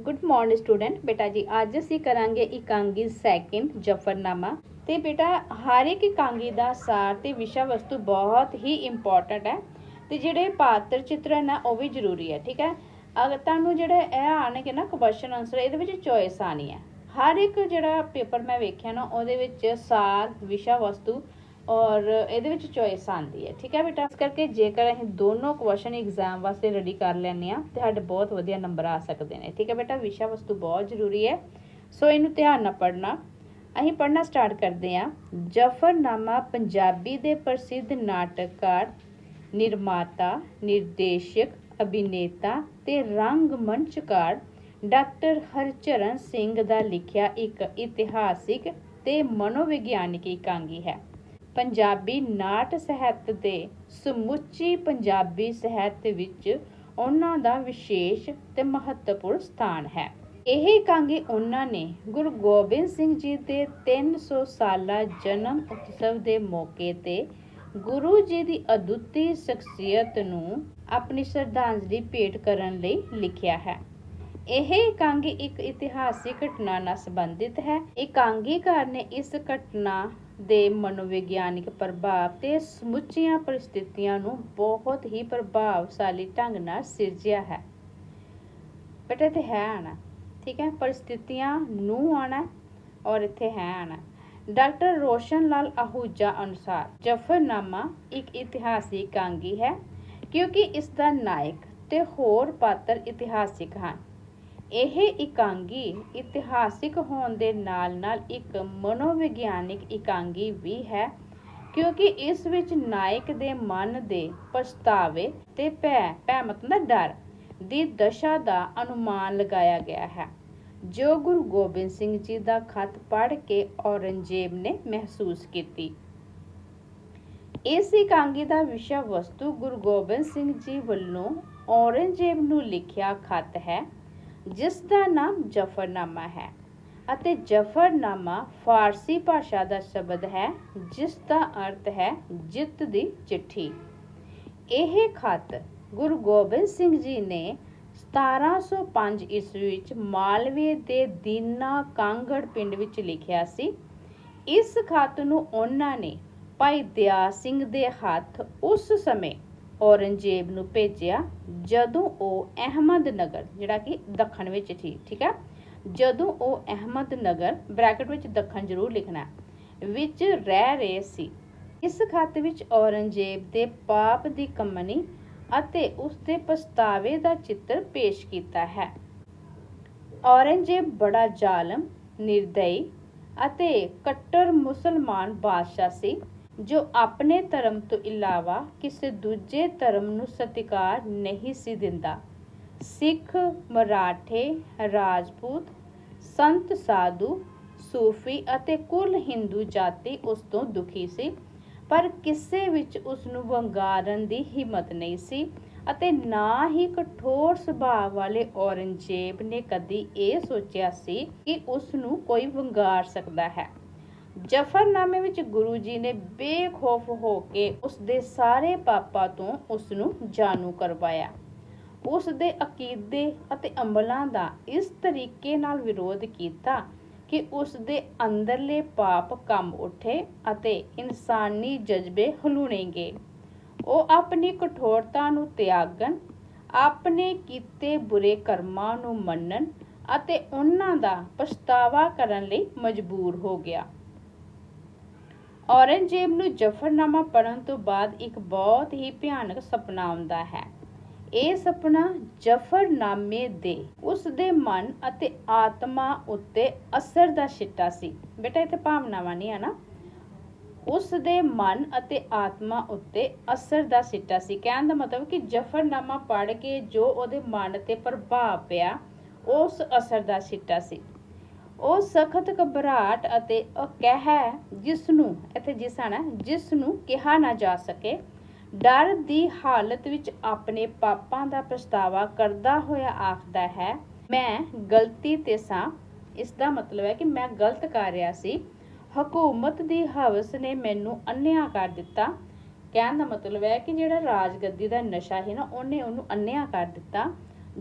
Good morning student ਬੇਟਾ ਜੀ ਅੱਜ ਅਸੀਂ ਕਰਾਂਗੇ ਇਕਾਂਗੀ ਸੈਕਿੰਡ ਜਫਰਨਾਮਾ ਤੇ ਬੇਟਾ ਹਰ ਇੱਕ ਇਕਾਂਗੀ ਦਾ ਸਾਰ ਤੇ ਵਿਸ਼ਾ ਵਸਤੂ ਬਹੁਤ ਹੀ ਇੰਪੋਰਟੈਂਟ ਹੈ ਤੇ ਜਿਹੜੇ ਪਾਤਰ ਚਿੱਤਰਨ ਹੈ ਉਹ ਵੀ ਜ਼ਰੂਰੀ ਹੈ ਠੀਕ ਹੈ ਅਗਰ ਤੁਹਾਨੂੰ ਜਿਹੜਾ ਇਹ ਆਣਗੇ ਨਾ ਕੁਐਸਚਨ ਆਨਸਰ ਇਹਦੇ ਵਿੱਚ ਚੋਇਸ ਆਣੀ ਹੈ ਹਰ ਇੱਕ ਜਿਹੜਾ ਪੇਪਰ ਮੈਂ ਵੇਖਿਆ ਨਾ ਉਹਦੇ ਵਿੱਚ ਸਾਰ ਵਿਸ਼ਾ ਵਸਤੂ ਔਰ ਇਹਦੇ ਵਿੱਚ ਚੋਇਸ ਆਂਦੀ ਹੈ। ਠੀਕ ਹੈ ਬੇਟਾ? ਇਸ ਕਰਕੇ ਜੇਕਰ ਅਸੀਂ ਦੋਨੋਂ ਕੁਐਸਚਨ ਐਗਜ਼ਾਮ ਵਾਸਤੇ ਰੈਡੀ ਕਰ ਲੈਂਦੇ ਆ ਤੇ ਸਾਡੇ ਬਹੁਤ ਵਧੀਆ ਨੰਬਰ ਆ ਸਕਦੇ ਨੇ। ਠੀਕ ਹੈ ਬੇਟਾ? ਵਿਸ਼ਾ ਵਸਤੂ ਬਹੁਤ ਜ਼ਰੂਰੀ ਹੈ। ਸੋ ਇਹਨੂੰ ਧਿਆਨ ਨਾਲ ਪੜ੍ਹਨਾ। ਅਸੀਂ ਪੜ੍ਹਨਾ ਸਟਾਰਟ ਕਰਦੇ ਆ ਜਫਰਨਾਮਾ ਪੰਜਾਬੀ ਦੇ ਪ੍ਰਸਿੱਧ ਨਾਟਕਕਾਰ, ਨਿਰਮਾਤਾ, ਨਿਰਦੇਸ਼ਕ, ਅਭਿਨੇਤਾ ਤੇ ਰੰਗਮੰਚਕਾਰ ਡਾਕਟਰ ਹਰਚਰਨ ਸਿੰਘ ਦਾ ਲਿਖਿਆ ਇੱਕ ਇਤਿਹਾਸਿਕ ਤੇ ਮਨੋਵਿਗਿਆਨਿਕ ਇਕਾਂਗੀ ਹੈ। ਪੰਜਾਬੀ ਨਾਟ ਸਾਹਿਤ ਦੇ ਸਮੁੱਚੀ ਪੰਜਾਬੀ ਸਾਹਿਤ ਵਿੱਚ ਉਹਨਾਂ ਦਾ ਵਿਸ਼ੇਸ਼ ਤੇ ਮਹੱਤਵਪੂਰਨ ਸਥਾਨ ਹੈ। ਇਹ ਇਕਾਂਗੀ ਉਹਨਾਂ ਨੇ ਗੁਰੂ ਗੋਬਿੰਦ ਸਿੰਘ ਜੀ ਦੇ 300 ਸਾਲਾ ਜਨਮ ਉਤਸਵ ਦੇ ਮੌਕੇ ਤੇ ਗੁਰੂ ਜੀ ਦੀ ਅਦੁੱਤੀ ਸ਼ਖਸੀਅਤ ਨੂੰ ਆਪਣੀ ਸ਼ਰਧਾਂਜਲੀ ਭੇਟ ਕਰਨ ਲਈ ਲਿਖਿਆ ਹੈ। ਇਹ ਇਕਾਂਗੀ ਇੱਕ ਇਤਿਹਾਸਿਕ ਘਟਨਾ ਨਾਲ ਸੰਬੰਧਿਤ ਹੈ। ਇਕਾਂਗੀਕਾਰ ਨੇ ਇਸ ਘਟਨਾ ਦੇ ਮਨੋਵਿਗਿਆਨਿਕ ਪ੍ਰਭਾਵ ਤੇ ਸਮੁੱਚੀਆਂ ਪਰਿਸਥਿਤੀਆਂ ਨੂੰ ਬਹੁਤ ਹੀ ਪ੍ਰਭਾਵਸ਼ਾਲੀ ਢੰਗ ਨਾਲ ਸਿਰਜਿਆ ਹੈ। ਬਟ, ਇੱਥੇ ਹੈ ਆਣਾ, ਠੀਕ ਹੈ? ਪਰਿਸਥਿਤੀਆਂ ਨੂੰ ਆਣਾ ਔਰ ਇੱਥੇ ਹੈ ਆਣਾ। ਡਾਕਟਰ ਰੋਸ਼ਨ ਲਾਲ ਆਹੂਜਾ ਅਨੁਸਾਰ, ਜਫਰਨਾਮਾ ਇੱਕ ਇਤਿਹਾਸਿਕ ਇਕਾਂਗੀ ਹੈ ਕਿਉਂਕਿ ਇਸ ਦਾ ਨਾਇਕ ਤੇ ਹੋਰ ਪਾਤਰ ਇਤਿਹਾਸਿਕ ਹਨ। ਇਹ ਇਕਾਂਗੀ ਇਤਿਹਾਸਿਕ ਹੋਣ ਦੇ ਨਾਲ-ਨਾਲ ਇੱਕ ਮਨੋਵਿਗਿਆਨਿਕ ਇਕਾਂਗੀ ਵੀ ਹੈ, ਕਿਉਂਕਿ ਇਸ ਵਿੱਚ ਨਾਇਕ ਦੇ ਮਨ ਦੇ ਪਛਤਾਵੇ ਤੇ ਭੈ ਭੈ ਮਤਲਬ ਡਰ ਦੀ ਦਸ਼ਾ ਦਾ ਅਨੁਮਾਨ ਲਗਾਇਆ ਗਿਆ ਹੈ, ਜੋ ਗੁਰੂ ਗੋਬਿੰਦ ਸਿੰਘ ਜੀ ਦਾ ਖਤ ਪੜ੍ਹ ਕੇ ਔਰੰਗਜ਼ੇਬ ਨੇ ਮਹਿਸੂਸ ਕੀਤੀ। ਇਸ ਇਕਾਂਗੀ ਦਾ ਵਿਸ਼ਾ ਵਸਤੂ ਗੁਰੂ ਗੋਬਿੰਦ ਸਿੰਘ ਜੀ ਵੱਲੋਂ ਔਰੰਗਜ਼ੇਬ ਨੂੰ ਲਿਖਿਆ ਖਤ ਹੈ। ਜਿਸ ਦਾ ਨਾਮ ਜਫਰਨਾਮਾ ਹੈ ਅਤੇ ਜਫਰਨਾਮਾ ਫਾਰਸੀ ਭਾਸ਼ਾ ਦਾ ਸ਼ਬਦ ਹੈ ਜਿਸ ਦਾ ਅਰਥ ਹੈ ਜਿੱਤ ਦੀ ਚਿੱਠੀ। ਇਹ ਖਤ ਗੁਰੂ ਗੋਬਿੰਦ ਸਿੰਘ ਜੀ ਨੇ 1705 ਈਸਵੀ ਵਿੱਚ ਮਾਲਵੇ ਦੇ ਦੀਨਾ ਕਾਂਗੜ ਪਿੰਡ ਵਿੱਚ ਲਿਖਿਆ ਸੀ। ਇਸ ਖਤ ਨੂੰ ਉਹਨਾਂ ਨੇ ਭਾਈ ਦਿਆ ਸਿੰਘ ਦੇ ਹੱਥ ਉਸ ਸਮੇਂ ਔਰੰਗਜ਼ੇਬ ਨੂੰ ਭੇਜਿਆ, ਜਦੋਂ ਉਹ ਅਹਿਮਦਨਗਰ, ਜਿਹੜਾ ਕਿ ਦੱਖਣ ਵਿੱਚ ਸੀ, ਠੀਕ ਹੈ? ਜਦੋਂ ਉਹ ਅਹਿਮਦਨਗਰ ਬ੍ਰੈਕਟ ਵਿੱਚ ਦੱਖਣ ਜ਼ਰੂਰ ਲਿਖਣਾ ਵਿੱਚ ਰਹਿ ਰਹੇ ਸੀ। ਇਸ ਖਤ ਵਿੱਚ ਔਰੰਗਜ਼ੇਬ ਦੇ ਪਾਪ ਦੀ ਕੰਮਨੀ ਅਤੇ ਉਸ ਦੇ ਪਛਤਾਵੇ ਦਾ ਚਿੱਤਰ ਪੇਸ਼ ਕੀਤਾ ਹੈ। ਔਰੰਗਜ਼ੇਬ ਬੜਾ ਜ਼ਾਲਮ, ਨਿਰਦਈ ਅਤੇ ਕੱਟੜ ਮੁਸਲਮਾਨ ਬਾਦਸ਼ਾਹ ਸੀ। ਜੋ ਆਪਣੇ ਧਰਮ ਤੋਂ ਇਲਾਵਾ ਕਿਸੇ ਦੂਜੇ ਧਰਮ ਨੂੰ ਸਤਿਕਾਰ ਨਹੀਂ ਸੀ ਦਿੰਦਾ। ਸਿੱਖ, ਮਰਾਠੇ, ਰਾਜਪੂਤ, ਸੰਤ, ਸਾਧੂ, ਸੂਫੀ ਅਤੇ ਕੁੱਲ ਹਿੰਦੂ ਜਾਤੀ ਉਸ ਤੋਂ ਦੁਖੀ ਸੀ, ਪਰ ਕਿਸੇ ਵਿੱਚ ਉਸ ਨੂੰ ਵੰਗਾਰਨ ਦੀ ਹਿੰਮਤ ਨਹੀਂ ਸੀ ਅਤੇ ਨਾ ਹੀ ਕਠੋਰ ਸੁਭਾਅ ਵਾਲੇ ਔਰੰਗਜ਼ੇਬ ਨੇ ਕਦੀ ਇਹ ਸੋਚਿਆ ਸੀ ਕਿ ਉਸ ਨੂੰ ਕੋਈ ਵੰਗਾਰ ਸਕਦਾ ਹੈ। ਜਫਰਨਾਮੇ ਵਿੱਚ ਗੁਰੂ ਜੀ ਨੇ ਬੇਖੌਫ ਹੋ ਕੇ ਉਸ ਦੇ ਸਾਰੇ ਪਾਪਾਂ ਤੋਂ ਉਸ ਨੂੰ ਜਾਣੂ ਕਰਵਾਇਆ। ਉਸ ਦੇ ਅਕੀਦੇ ਅਤੇ ਅਮਲਾਂ ਦਾ ਇਸ ਤਰੀਕੇ ਨਾਲ ਵਿਰੋਧ ਕੀਤਾ ਕਿ ਉਸ ਦੇ ਅੰਦਰਲੇ ਪਾਪ ਕੰਮ ਉੱਠੇ ਅਤੇ ਇਨਸਾਨੀ ਜਜ਼ਬੇ ਹਲੂਣੇਗੇ। ਉਹ ਆਪਣੀ ਕਠੋਰਤਾ ਨੂੰ ਤਿਆਗਣ, ਆਪਣੇ ਕੀਤੇ ਬੁਰੇ ਕਰਮਾਂ ਨੂੰ ਮੰਨਣ ਅਤੇ ਉਹਨਾਂ ਦਾ ਪਛਤਾਵਾ ਕਰਨ ਲਈ ਮਜਬੂਰ ਹੋ ਗਿਆ। ਔਰੰਗਜ਼ੇਬ ਨੂੰ ਜਫਰਨਾਮਾ ਪੜਨ ਤੋਂ ਬਾਅਦ ਇੱਕ ਬਹੁਤ ਹੀ ਭਿਆਨਕ ਸੁਪਨਾ ਆਉਂਦਾ ਹੈ। ਇਹ ਸੁਪਨਾ ਜਫਰਨਾਮੇ ਦੇ, ਉਸ ਦੇ ਮਨ ਅਤੇ ਆਤਮਾ ਉੱਤੇ ਅਸਰ ਦਾ ਛਿੱਟਾ ਸੀ। ਬੇਟਾ ਇੱਥੇ ਭਾਵਨਾਵਾਂ ਨਹੀਂ ਆ ਨਾ? ਉਸ ਦੇ ਮਨ ਅਤੇ ਆਤਮਾ ਉੱਤੇ ਅਸਰ ਦਾ ਸਿੱਟਾ ਸੀ। ਕਹਿਣ ਦਾ ਮਤਲਬ ਕਿ ਜਫਰਨਾਮਾ ਪੜ੍ਹ ਕੇ ਜੋ ਉਹਦੇ ਮਨ ਤੇ ਪ੍ਰਭਾਵ ਪਿਆ, ਉਸ ਅਸਰ ਦਾ ਸਿੱਟਾ ਸੀ। ਉਹ ਸਖਤ ਘਬਰਾਹਟ ਅਤੇ ਅਕਹਿ ਜਿਸ ਨੂੰ ਇੱਥੇ ਜਿਸ ਆਣਾ ਜਿਸ ਨੂੰ ਕਿਹਾ ਨਾ ਜਾ ਸਕੇ, ਡਰ ਦੀ ਹਾਲਤ ਵਿੱਚ ਆਪਣੇ ਪਾਪਾਂ ਦਾ ਪਛਤਾਵਾ ਕਰਦਾ ਹੋਇਆ ਆਖਦਾ ਹੈ, ਮੈਂ ਗਲਤੀ ਤੇ ਸਾਂ। ਇਸ ਦਾ ਮਤਲਬ ਹੈ ਕਿ ਮੈਂ ਗਲਤ ਕਰ ਰਿਹਾ ਸੀ। ਹਕੂਮਤ ਦੀ ਹਵਸ ਨੇ ਮੈਨੂੰ ਅੰਨਿਆ ਕਰ ਦਿੱਤਾ। ਕਹਿਣ ਦਾ ਮਤਲਬ ਹੈ ਕਿ ਜਿਹੜਾ ਰਾਜਗੱਦੀ ਦਾ ਨਸ਼ਾ ਹੈ ਨਾ, ਉਹਨੇ ਉਹਨੂੰ ਅੰਨਿਆ ਕਰ ਦਿੱਤਾ।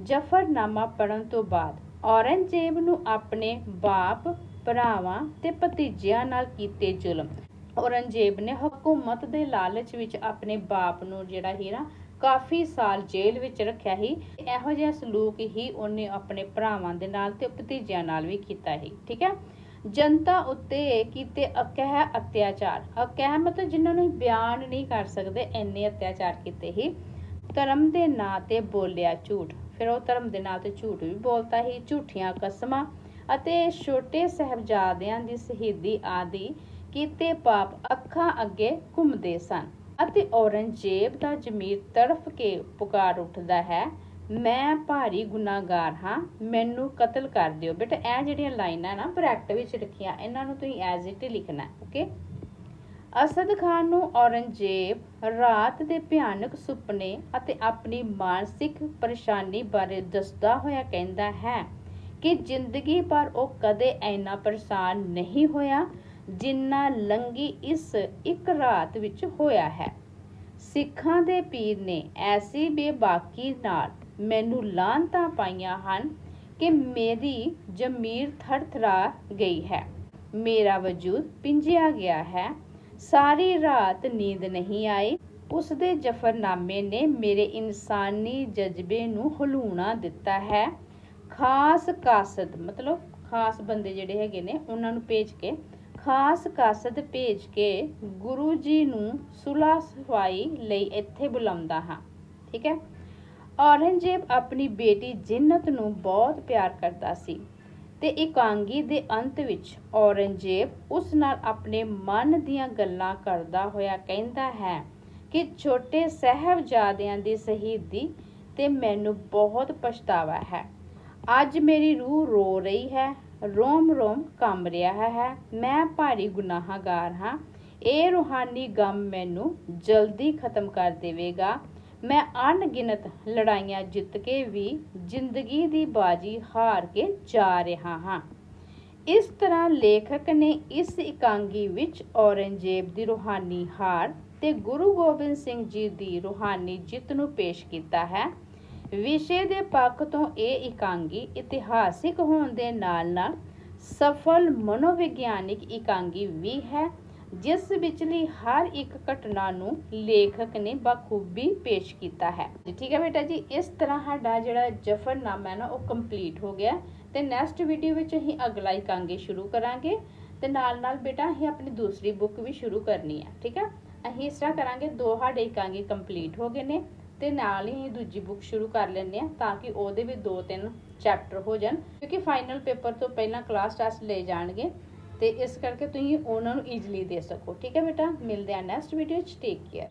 ਜਫਰਨਾਮਾ ਪੜਨ ਤੋਂ ਬਾਅਦ ਔਰੰਗਜ਼ੇਬ ਨੂੰ ਆਪਣੇ ਬਾਪ, ਭਰਾਵਾਂ ਤੇ ਭਤੀਜਿਆਂ ਨਾਲ ਕੀਤੇ ਜ਼ੁਲਮ। ਔਰੰਗਜ਼ੇਬ ਨੇ ਹਕੂਮਤ ਦੇ ਲਾਲਚ ਵਿੱਚ ਆਪਣੇ ਬਾਪ ਨੂੰ ਜਿਹੜਾ ਹੀ ਨਾ, ਕਾਫੀ ਸਾਲ ਜੇਲ੍ਹ ਵਿੱਚ ਰੱਖਿਆ ਸੀ। ਇਹੋ ਜਿਹਾ ਸਲੂਕ ਹੀ ਉਹਨੇ ਆਪਣੇ ਭਰਾਵਾਂ ਦੇ ਨਾਲ ਤੇ ਭਤੀਜਿਆਂ ਨਾਲ ਵੀ ਕੀਤਾ ਸੀ, ਠੀਕ ਹੈ? ਜਨਤਾ ਉੱਤੇ ਕੀਤੇ ਅਕਹਿ ਅਤਿਆਚਾਰ। ਅਕਹਿ ਮਤਲਬ ਜਿਨ੍ਹਾਂ ਨੂੰ ਬਿਆਨ ਨਹੀਂ ਕਰ ਸਕਦੇ, ਇੰਨੇ ਅਤਿਆਚਾਰ ਕੀਤੇ ਸੀ। ਧਰਮ ਦੇ ਨਾਂ ਤੇ ਬੋਲਿਆ ਝੂਠ। ਫਿਰ ਉਹ ਧਰਮ ਦੇ ਨਾਂ ਤੇ ਝੂਠ ਵੀ ਬੋਲਤਾ ਸੀ ਝੂਠੀਆਂ ਕਸਮਾਂ ਅਤੇ ਛੋਟੇ ਸਹਿਬਜ਼ਾਦਿਆਂ ਦੀ ਸ਼ਹੀਦੀ ਆਦਿ ਕੀਤੇ ਪਾਪ ਅੱਖਾਂ ਅੱਗੇ ਘੁੰਮਦੇ ਸਨ ਅਤੇ ਔਰੰਗਜ਼ੇਬ ਦਾ ਜ਼ਮੀਰ ਤੜਫ ਕੇ ਪੁਕਾਰ ਉੱਠਦਾ ਹੈ, ਮੈਂ ਭਾਰੀ ਗੁਨਾਹਗਾਰ ਹਾਂ, ਮੈਨੂੰ ਕਤਲ ਕਰ ਦਿਓ। ਬੇਟਾ, ਇਹ ਜਿਹੜੀਆਂ ਲਾਈਨਾਂ ਨਾ ਬ੍ਰੈਕਟ ਵਿੱਚ ਰੱਖੀਆਂ, ਇਹਨਾਂ ਨੂੰ ਤੁਸੀਂ ਐਜ਼ ਇਟ ਹੀ ਲਿਖਣਾ ਓਕੇ ਅਸਦ ਖਾਨ ਨੂੰ ਔਰੰਗਜ਼ੇਬ ਰਾਤ ਦੇ ਭਿਆਨਕ ਸੁਪਨੇ ਅਤੇ ਆਪਣੀ ਮਾਨਸਿਕ ਪਰੇਸ਼ਾਨੀ ਬਾਰੇ ਦੱਸਦਾ ਹੋਇਆ ਕਹਿੰਦਾ ਹੈ ਕਿ ਜ਼ਿੰਦਗੀ ਪਰ ਉਹ ਕਦੇ ਇੰਨਾ ਪਰੇਸ਼ਾਨ ਨਹੀਂ ਹੋਇਆ ਜਿੰਨਾ ਲੰਗੀ ਇਸ ਇੱਕ ਰਾਤ ਵਿੱਚ ਹੋਇਆ ਹੈ। ਸਿੱਖਾਂ ਦੇ ਪੀਰ ਨੇ ਐਸੀ ਬੇਬਾਕੀ ਨਾਲ ਮੈਨੂੰ ਲਾਂਤਾਂ ਪਾਈਆਂ ਹਨ ਕਿ ਮੇਰੀ ਜ਼ਮੀਰ ਥਰਥਰਾ ਗਈ ਹੈ। ਮੇਰਾ ਵਜੂਦ ਪਿੰਜਿਆ ਗਿਆ ਹੈ। ਸਾਰੀ ਰਾਤ ਨੀਂਦ ਨਹੀਂ ਆਈ। ਉਸ ਦੇ ਜਫਰਨਾਮੇ ਨੇ ਮੇਰੇ ਇਨਸਾਨੀ ਜਜ਼ਬੇ ਨੂੰ ਹਲੂਣਾ ਦਿੱਤਾ ਹੈ। ਖਾਸ ਕਾਸਦ, ਮਤਲਬ ਖਾਸ ਬੰਦੇ ਜਿਹੜੇ ਹੈਗੇ ਨੇ, ਉਹਨਾਂ ਨੂੰ ਭੇਜ ਕੇ, ਖਾਸ ਕਾਸਦ ਭੇਜ ਕੇ ਗੁਰੂ ਜੀ ਨੂੰ ਸੁਲਾ ਸਫ਼ਾਈ ਲਈ ਇੱਥੇ ਬੁਲਾਉਂਦਾ ਹਾਂ। ਠੀਕ ਹੈ? ਔਰੰਗਜ਼ੇਬ ਆਪਣੀ ਬੇਟੀ ਜਿੰਨਤ ਨੂੰ ਬਹੁਤ ਪਿਆਰ ਕਰਦਾ ਸੀ। ਤੇ ਇਕਾਂਗੀ ਦੇ ਅੰਤ ਵਿੱਚ ਔਰੰਗਜ਼ੇਬ ਉਸ ਨਾਲ ਆਪਣੇ ਮਨ ਦੀਆਂ ਗੱਲਾਂ ਕਰਦਾ ਹੋਇਆ ਕਹਿੰਦਾ ਹੈ ਕਿ ਛੋਟੇ ਸਹਿਬਜ਼ਾਦਿਆਂ ਦੀ ਸ਼ਹੀਦੀ ਤੇ ਮੈਨੂੰ ਬਹੁਤ ਪਛਤਾਵਾ ਹੈ। ਅੱਜ ਮੇਰੀ ਰੂਹ ਰੋ ਰਹੀ ਹੈ, ਰੋਮ ਰੋਮ ਕੰਬ ਰਿਹਾ ਹੈ। ਮੈਂ ਭਾਰੀ ਗੁਨਾਹਗਾਰ ਹਾਂ। ਇਹ ਰੂਹਾਨੀ ਗਮ ਮੈਨੂੰ ਜਲਦੀ ਖਤਮ ਕਰ ਦੇਵੇਗਾ। ਮੈਂ ਅਣਗਿਣਤ ਲੜਾਈਆਂ ਜਿੱਤ ਕੇ ਵੀ ਜ਼ਿੰਦਗੀ ਦੀ ਬਾਜੀ ਹਾਰ ਕੇ ਜਾ ਰਿਹਾ ਹਾਂ। ਇਸ ਤਰ੍ਹਾਂ ਲੇਖਕ ਨੇ ਇਸ ਇਕਾਂਗੀ ਵਿੱਚ ਔਰੰਗਜ਼ੇਬ ਦੀ ਰੂਹਾਨੀ ਹਾਰ ਤੇ ਗੁਰੂ ਗੋਬਿੰਦ ਸਿੰਘ ਜੀ ਦੀ ਰੂਹਾਨੀ ਜਿੱਤ ਨੂੰ ਪੇਸ਼ ਕੀਤਾ ਹੈ। ਵਿਸ਼ੇ ਦੇ ਪੱਖ ਤੋਂ ਇਹ ਇਕਾਂਗੀ ਇਤਿਹਾਸਿਕ ਹੋਣ ਦੇ ਨਾਲ-ਨਾਲ ਸਫਲ ਮਨੋਵਿਗਿਆਨਿਕ ਇਕਾਂਗੀ ਵੀ ਹੈ ਜਿਸ ਵਿਚਲੀ ਹਰ ਇੱਕ ਘਟਨਾ ਨੂੰ ਲੇਖਕ ਨੇ ਬਖੂਬੀ ਪੇਸ਼ ਕੀਤਾ ਹੈ। ਠੀਕ ਹੈ ਬੇਟਾ ਜੀ, ਇਸ ਤਰ੍ਹਾਂ ਸਾਡਾ ਜਿਹੜਾ ਜਫਰਨਾਮਾ ਹੈ ਨਾ, ਉਹ ਕੰਪਲੀਟ ਹੋ ਗਿਆ। ਤੇ ਨੈਕਸਟ ਵੀਡੀਓ ਵਿੱਚ ਅਸੀਂ ਅਗਲਾ ਇਕਾਂਗੀ ਸ਼ੁਰੂ ਕਰਾਂਗੇ। ਤੇ ਨਾਲ ਨਾਲ ਬੇਟਾ, ਅਸੀਂ ਆਪਣੀ ਦੂਸਰੀ ਬੁੱਕ ਵੀ ਸ਼ੁਰੂ ਕਰਨੀ ਹੈ। ਠੀਕ ਹੈ? ਅਸੀਂ ਇਸ ਤਰ੍ਹਾਂ ਕਰਾਂਗੇ, ਦੋ ਸਾਡੇ ਇਕਾਂਗੀ ਕੰਪਲੀਟ ਹੋ ਗਏ ਨੇ। ਤੇ ਨਾਲ ਹੀ ਅਸੀਂ ਦੂਜੀ ਬੁੱਕ ਸ਼ੁਰੂ ਕਰ ਲੈਂਦੇ ਆ ਤਾਂ ਕਿ ਉਹਦੇ ਵੀ ਦੋ ਤਿੰਨ ਚੈਪਟਰ ਹੋ ਜਾਣ। ਕਿਉਂਕਿ ਫਾਈਨਲ ਪੇਪਰ ਤੋਂ ਪਹਿਲਾਂ ਕਲਾਸ ਟੈਸਟ ਲੈ ਜਾਣਗੇ। ਤੇ ਇਸ ਕਰਕੇ ਤੁਸੀਂ ਉਹਨਾਂ ਨੂੰ ਈਜ਼ੀਲੀ ਦੇ ਸਕੋ। ਠੀਕ ਹੈ ਬੇਟਾ? ਮਿਲਦੇ ਆ ਨੈਕਸਟ ਵੀਡੀਓ ਚ ਟੇਕ ਕੇਅਰ